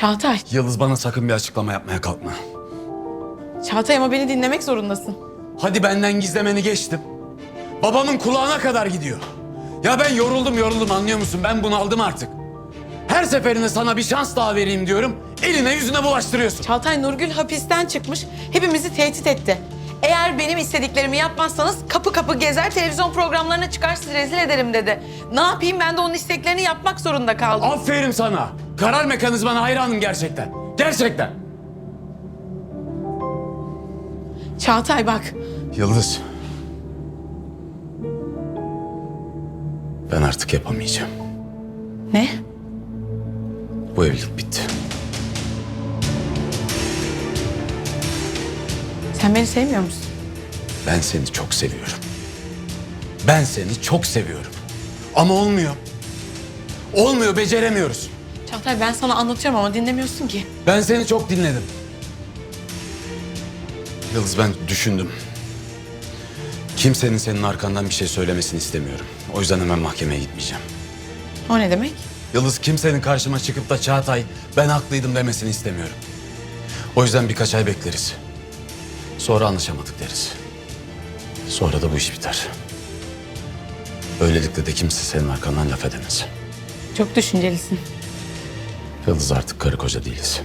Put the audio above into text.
Çağatay. Yıldız bana sakın bir açıklama yapmaya kalkma. Çağatay ama beni dinlemek zorundasın. Hadi benden gizlemeni geçtim. Babamın kulağına kadar gidiyor. Ya ben yoruldum yoruldum anlıyor musun? Ben bunaldım artık. Her seferinde sana bir şans daha vereyim diyorum. Eline yüzüne bulaştırıyorsun. Çağatay Nurgül hapisten çıkmış. Hepimizi tehdit etti. Eğer benim istediklerimi yapmazsanız kapı kapı gezer televizyon programlarına çıkar sizi rezil ederim dedi. Ne yapayım ben de onun isteklerini yapmak zorunda kaldım. Aferin sana. Karar mekanizmana hayranım gerçekten. Gerçekten. Çağatay bak. Yıldız. Ben artık yapamayacağım. Ne? Bu evlilik bitti. Sen beni sevmiyor musun? Ben seni çok seviyorum. Ben seni çok seviyorum. Ama olmuyor. Olmuyor, beceremiyoruz. Çağatay ben sana anlatıyorum ama dinlemiyorsun ki. Ben seni çok dinledim. Yıldız ben düşündüm. Kimsenin senin arkandan bir şey söylemesini istemiyorum. O yüzden hemen mahkemeye gitmeyeceğim. O ne demek? Yıldız kimsenin karşıma çıkıp da Çağatay ben haklıydım demesini istemiyorum. O yüzden birkaç ay bekleriz. Sonra anlaşamadık deriz. Sonra da bu iş biter. Böylelikle de kimse senin arkandan laf edemez. Çok düşüncelisin. Yıldız artık karı koca değiliz.